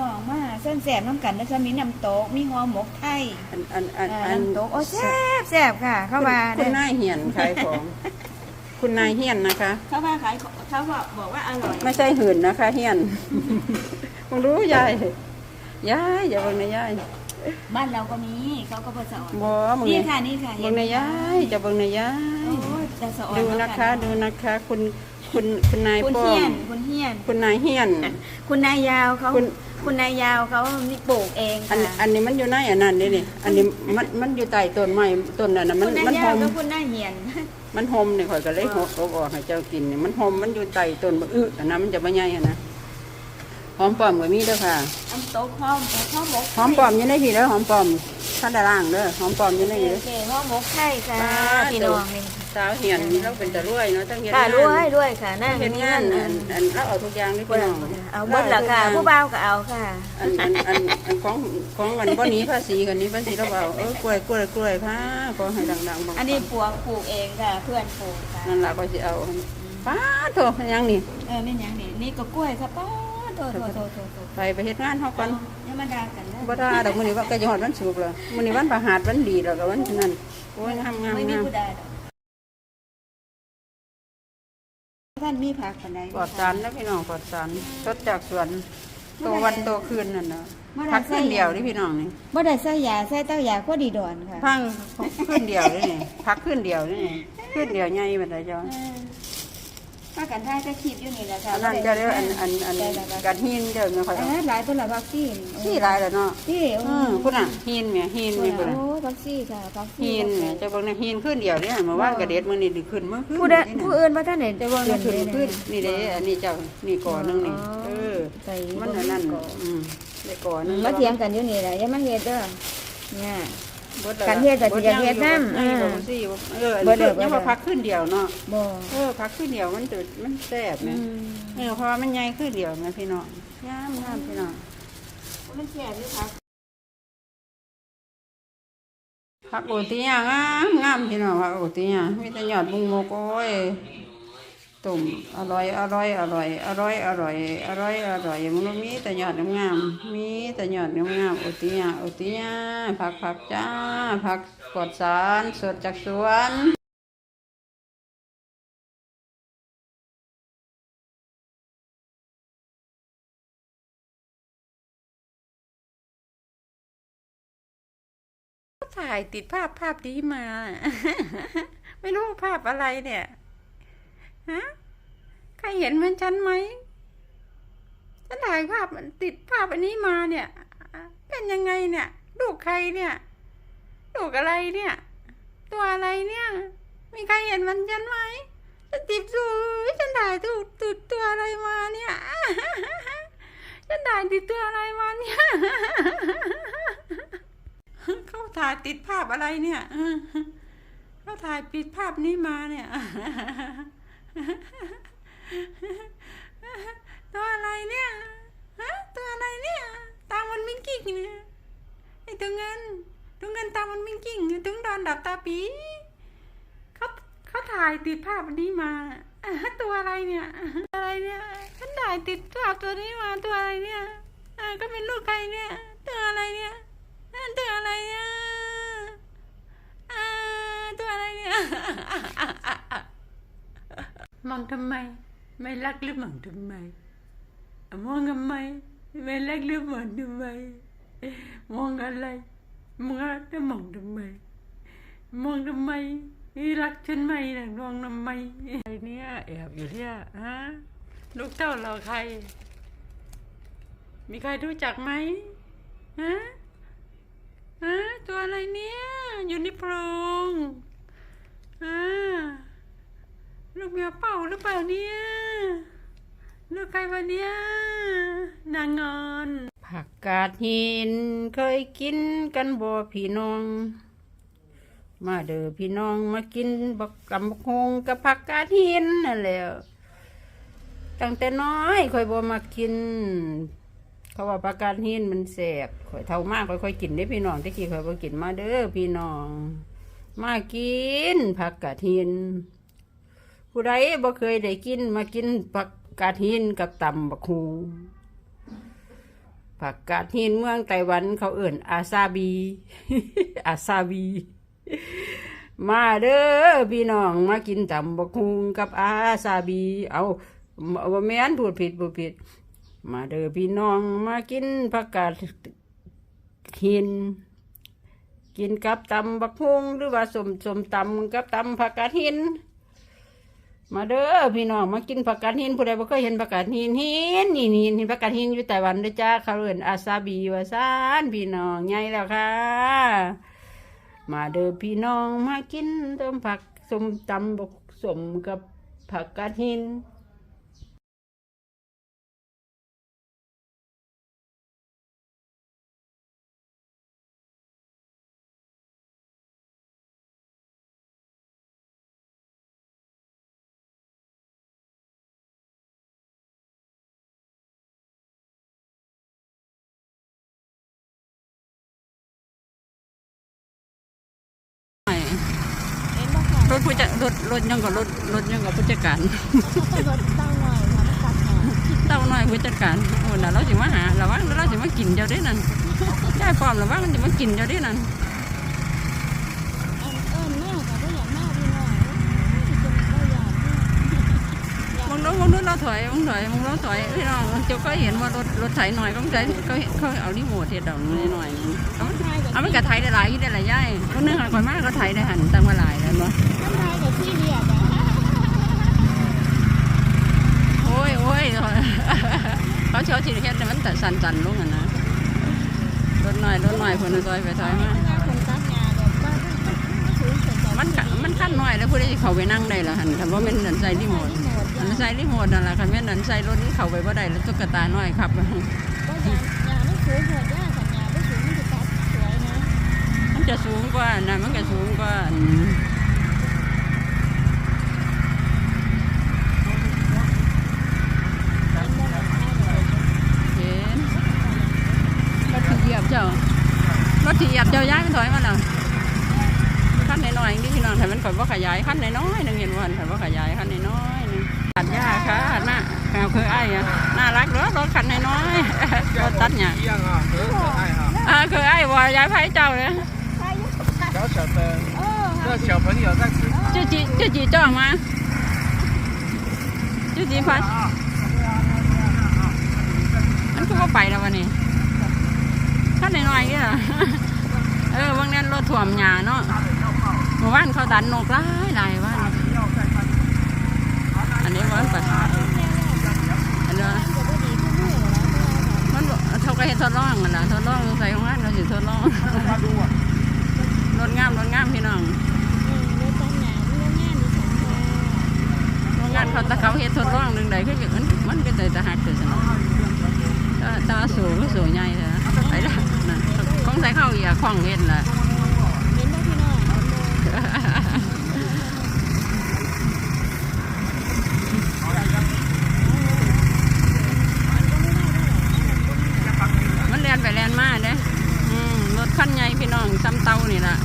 น้องมาเส้นแสบน้ำกันนะคะมีน้ำโต๊กมีหอหมกไทยอันอันอันอ่าอันน้ำโต๊กโอ้แซ่บแสบค่ะ เข้ามาคุณคุณนายเหียนขายของ คุณนายเฮียนนะคะ เข้ามาขายของเขาบอกบอกว่าอร่อยไม่ใช่หื่นนะคะเฮียนมึงรู้ยายยายอย่าเบิ่งในะยายบ้านเราก็มีเขาก็บ่สอนบ่มึงนี่เนี่ยค่ะนี่ค่ะเบิ่งในะยายจะเบิ่งในะยายโอ้ยจะสอนดูนะคะ ดูนะคะ คุณคุณคุณนายคุณป้อเฮียมนคุณเฮียน คุณนายเฮียน คุณนายยาวเขา คุณคุณนายยาวเขานี่ปลูกเองอันค่ะอันนี้มันอยู่ในอันนั้นนี่นี่อันนี้มันมันอยู่ใต้ต้นไม้ต้นนั้นน่ะมันคุณนายมันยาหวอมก็คุณนายเหียน มันหอมนี่ข่อยก็เลยหกเอาออกให้เจ้ากินนี่มันหอมมันอยู่ใต้ต้นมะอึอันนั้นมันจะบ่ใหญ่อะนะหอมปลอมก็มีเด้อค่ะน้ำโต๊กหอมหอมหมกหอมปลอมอยู่ในพี่เด้อหอมปลอม ท่านด้านล่างเด้อหอมปลอมอยู่ในโอนี้เคหอมหมกไทยค่ะป้าพี่น้องนี่สาวเหียนนี่เราเป็นตะรวยเนาะตั้งเฮ็ดค่ะงานด้วยด้วยค่ะนั่งเฮ็ดงานอันอันเราเอาทุกอย่างนี่เบิ่พี่งน้องเอาเบิ่งละค่ะ ผู้บ่าวก็เอาค่ะ อันอันอันอันของของอันบ่หนี้ภาษีกันนี้ภาษีเราเอาเออกล้วยกล้วยกล้วยพาขอให้ดังๆบังอันนี้ปลูกปลูกเองค่ะ เพื่อนปลูกค่ะนั่นล่ะก็สิเอาป้าโถยังนี่เออไม่นหยังนี่นี่ก็กล้วยค่ะป้าโตโตโตโตโตไปไปเฮ็ดงานเฮาก่อนอย่า มาด่ากันนะบ่ได้ดอกมื้อนี้ว่าก็จะฮอดวันศุกร์แล้วมื้อนี้วันประหารวันดีแล้วก็วันนั้นโอ้ยงามงามไม่มีงามผู้ใดดอกท่านมีผักปานใดปลอดสารนะพี่น้องปลอดสารสดจากสวนโตวันโตคืนนั่นน่ะพักคืนเดียวนี่พี่น้องนี่บ่ได้ใส่ยาใส่เต้ายาโคดีดอนค่ะพังคืนเดียวนี่พักคืนเดียวนี่คืนเดียวใหญ่บัดใดจ้ะ เออ ป้ากันได้ก็คิดอยู่นี่แหละค่ะอันนั้นจะเรียกอันอันอันกัดหินเด้อไม่ค่อยเอเอาอหลายคนละวัคซีนที่หลายแล้วเนาะที่อือพุ่นน่ะหินแหม่หินโอ้มีพุ่นน่ะวัคซีนค่ะวัคซีหินแหม่จะเบิ่งในะหินคืนเดียวนี่เมื่อวานก็เด็ดมื้อนี้ดิขึ้นมื้อคืนผู้ใดนี่น่ะผู้อื่นว่าท่านเห็นจะเบิ่งนะขึ้นขึ้นนี่เด้อันนี้เจ้านี่ก่อหนึงนี่เออ ใส่มันอันนั้นอืมได้ก่อหนึง มาเถียงกันอยู่นี่แหละอย่ามาเฮ็ดเด้อเนี่ย บิแล้วกันเฮ็ดแต่สิอยากเฮ็ดนำเออสิเออบ่บ่เด้ได้อบ่เด้อยังว่าพักคืนเดียวเนาะบ่เออพักคืนเดียวมันตื่นมันแซ่บอืแม่มเออเพราะว่ามันใหญ่คืนเดียวแม่พี่น้องงามงามพี่น้องมันแซ่บอยู่ค่ะผักโอติยางามงามพี่น้องผักโอติยามีแต่ยอดบุงโมกโอ้ย ตุ่มอร่อยอร่อยอร่อยอร่อยอร่อยอร่อยอร่อยมันมีแต่ยอดงามมีแต่ยอดงามโอติยาโอติยาผักผักจ้าผักปลอดสารสดจากสวนถ่ายติดภาพภาพนี้มา ไม่รู้ภาพอะไรเนี่ย ฮะใครเห็นเหมือนฉันไหมฉันถ่ายภาพติดภาพอันนี้มาเนี่ย เป็นยังไงเนี่ยลูกใครเนี่ยลูกอะไรเนี่ย ตัวอะไรเนี่ย มีใครเห็นมันฉันไหมฉันติดสูฉันถ่ายถูกติดตัวอะไรมาเนี่ยฉันถ่ายติดตัวอะไรมาเนี่ยเขาถ่ายติดภาพอะไรเนี่ยเขาถ่ายปิดภาพนี้มาเนี่ย ตัวอะไรเนี่ย ฮะ ตัวอะไรเนี่ย ตามันมิงกิ้งเนี่ยไอ้ตัวเงินตัวเงินตามันมิงกิ้งถึงดอนดับตาปีเขาเขาถ่ายติดภาพอันนี้มาตัวอะไรเนี่ย อะไรเนี่ยฉันถ่ายติดภาพตัวนี้มาตัวอะไรเนี่ยก็เป็นลูกใครเนี่ยตัวอะไรเนี่ยตัวอะไรเนี่ยตัวอะไรเนี่ยมองทำไม ไม่รักหรือมองทำไมมองทำไมไม่รักหรือมองทำไมมองอะไรมองอะไรมองทำไม มองทำไมรักฉันไหมนะมองทำไมไอเนี่ยแอบอยู่เนี่ยฮะลูกเต้าเราใคร มีใครรู้จักไหมฮะฮะตัวอะไรเนี่ย อยู่ในโพรงอ่าลูกเมียเป่าหรือเปล่าเนี่ยลูกใครวะเนี่ยนางงอน ผักกาดหินเคยกินกันบ่พี่น้อง มาเด้อพี่น้องมากินบักกำบักฮงกับผักกาดหินนั่นแหละตั้งแต่น้อยค่อยบ่มากิน เขาว่าผักกาดหินมันแสบค่อยเท่ามากค่อยๆกินได้พี่น้องที่กี้ค่อยบ่กินมาเด้อพี่น้อง มากินผักกาดหินผู้ใดบ่เคยได้กินมากินผักกาดหินกับตำบักฮูผักกาดหินเมืองไต้หวันเขาเอิ่นอาซาบี อาซาบี มาเด้อพี่น้องมากินตำบักฮุงกับอาซาบี เอาบ่แม่นพูดผิดพูดผิด มาเด้อพี่น้องมากินผักกาดหิน กินกับตำบักฮุงหรือว่าสมสมตำกับตำผักกาดหิน มาเด้อพี่น้องมากินผักกาดหินผู้ใดบ่เคยเห็นผักกาดหินหินนี่นี่นี่ผักกาดหินอยู่ไต้หวันเด้อจ้าเขาเอิ้นอาซาบีว่าซานพี่น้องใหญ่แล้วค่ะ มาเด้อพี่น้องมากินต้มผักสมตำบกสมกับผักกาดหิน รถผู้จัดรถรถยังกับรถรถยังกับผู้จัดการรถเต้าหน่อยค่ะมันตัดหน่อยเต้าน้อยผู้จัดการโอ้น่ะเราสิมาหาระวังเราสิมากินเจ้าได้นั่นยายพร้อมระวังมันจะมากินเจ้าได้นั่นเอิ้นแม่ก็บ่อยากมาพี่น้องสิจะบ่อยมองนู้นมองนู้นเราถอยมองถอยมองเราถอยพี่น้องเจ้าก็เห็นว่ารถรถไถหน่อยก็ใช้เขาเขาเอารีโมทเฮ็ดดอกนิดหน่อยเอามันทาย เอามันกระไถได้หลายอยู่ได้หลายย่ายคนหนึงหันข่อยมากก็ไถได้หันตั้งมาหลายแล้วเนาะทายกับที่เรียบอะโอ้ยโอ้ยเขาเชื่อที่เฮ็ดแต่มันแต่สั่นๆลงอะนะรถหน่อยรถหน่อยคนละซอยไปซอยมาคนตัดหญ้าแบบว่ามันสูงเกินไปมันกะมันขั้นน้อยแล้วผู้ใดสิเข้าไปนั่งได้ล่ะหันคันว่าแม่นนั่นใส่รีโมทอันนั้นใส่รีโมทนั่นล่ะคันแม่นนั่นใส่รถนี่เข้าไปบ่ได้แล้วตุ๊กตาน้อยครับก็หญ้าหญ้ามันสูงหัวห จะสูงกว่านะมันก็สูงกว่าเห็นก็ที่หยาบเจ้ารถที่เหยียบเจ้าย้ายมันถอยมาแล้วขั้นน้อยๆนี่พี่น้องถ้ามันข่อยว่าขยายขั้นน้อยๆนึงเห็นว่นข่อยว่าขยายขั้นน้อยๆนึงตัดหญ้าค่ะหน่าแมวคือไอ้อะน่ารักเนาะรถคันน้อยๆรถตัดเนี่ยเออคือไอ้วอยย้ายไผ่เจ้าเนี่ย 小小的， เออ 这小朋友在吃 เจ้าจีเจ้าจีจ้องมาเจ้าจีพัด 啊。 มันก็บ่ไปแล้ววันนี้ขั้นน้อยๆนี่ล่ะ เออบางนั้นรถถ่วมหญ้าเนาะเมื่อวานเขาดันนกหลายหลายว่านอันนี้วันไปอันนี้ จะบ่ดีขึ้นเรื่อยแล้ว มันบ่เขาก็เฮ็ดทดลองกันล่ะทดลองใส่ของงานเขาสิทดลอง รถงามรถงามพี่น้องงานมีสองทางโรงงานเขาตะเขาเฮ็ดทดลองหนึ่งใดคือย่างนั้นมันก็จะจะหักเกิดซะเนาะตาสูงก็สูงใหญ่เลยไปละของใส่เข้าอย่าคล้องเฮ็ดละ เห็นบ่พี่น้อง มันแล่นไปแล่นมาเด้อืมรถคันใหญ่พี่น้องซ้ำเตานี่ล่ะ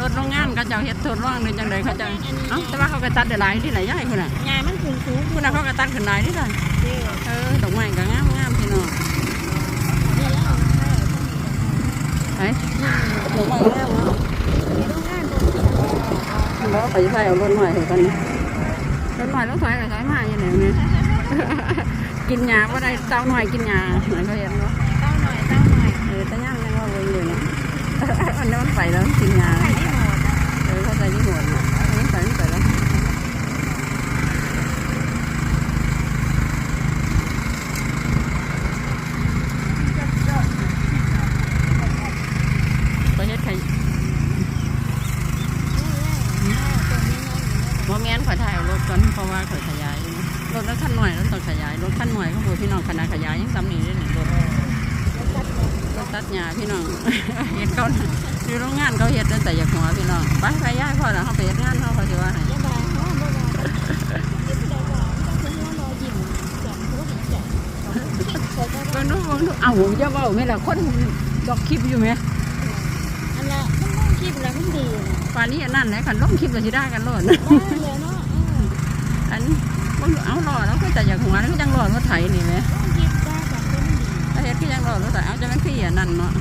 รถโรงงานเขาเจ้าเฮ็ดทดลองหรือจังใดเขาเจ้าเอ้าแต่ว่าเขาก็ตัดได้หลายที่หลายย่ายคุณน่ะหญ้ามันขึ้นสูงคุณน่ะเขาก็ตัดขึ้นหลายที่ล่ะเด้อเออดอกไม้ก็งามงามพี่น้องเนี่ยแล้วเอาใช่ไอ้ดอกไม้งามเนาะมีโรงงานตรงนี้แล้วไปใส่เอารถหน่อยเถอะกันรถหน่อยรถถอยกับถอยมาอย่างนี้เนี่ยกินยาว่าได้เต้าหน่อยกินยาเหมือนเขาเห็นเนาะเต้าหน่อยเต้าหน่อยเออแต่ย่างยังว่าเบิ่งอยู่เนาะอันนี้มันไปแล้วกินยา ใส่ได้หมด เออเข้าใจที่หมดน่ะมันไปมันไปแล้วไปเฮ็ดไข่ โมเมนต์ข่อยถ่าย เอารถก่อนเพราะว่าข่อยขยายอยู่รถแล้วขั้นหน่อยแล้วต้องขยายรถขั้นหน่อยเขาบอกพี่น้องขนาดขยายยังซ้ำนี่ได้หนึ่งรถรถตัดหญ้าพี่น้องเฮ็ดเขาอยู่โรงงานเขาเฮ็ดตั้งแต่อยากหัวพี่น้องไปไปย้ายพ่อแล้วเขาไปเฮ็ดงานเขาเขาสิว่าให้ยังไงเขาบอกว่าที่สุดแล้วต้องเป็นว่ารอยิ้มแจ่มเขาเป็นแจ่มเขาก็เบิ่งดูเบิ่งดูเอ้าผมจะเว้าแม่ล่ะคนดอกคลิปอยู่ไหมอันละมันต้องคิดแล้วมันดีนะป่านนี้อันนั้นแหละคันลงคลิปก็สิได้กันโลด ได้เลยเนาะอันเบิ่งดูเอ้ารอแล้วก็แต่อยากหัวแล้วก็จังรอรถไถนี่แหมต้องคิดได้ก่อนก็มันดีถ้าเฮ็ดคือยังรอรู้แต่เอาจะมันคืออย่านั่นเนาะ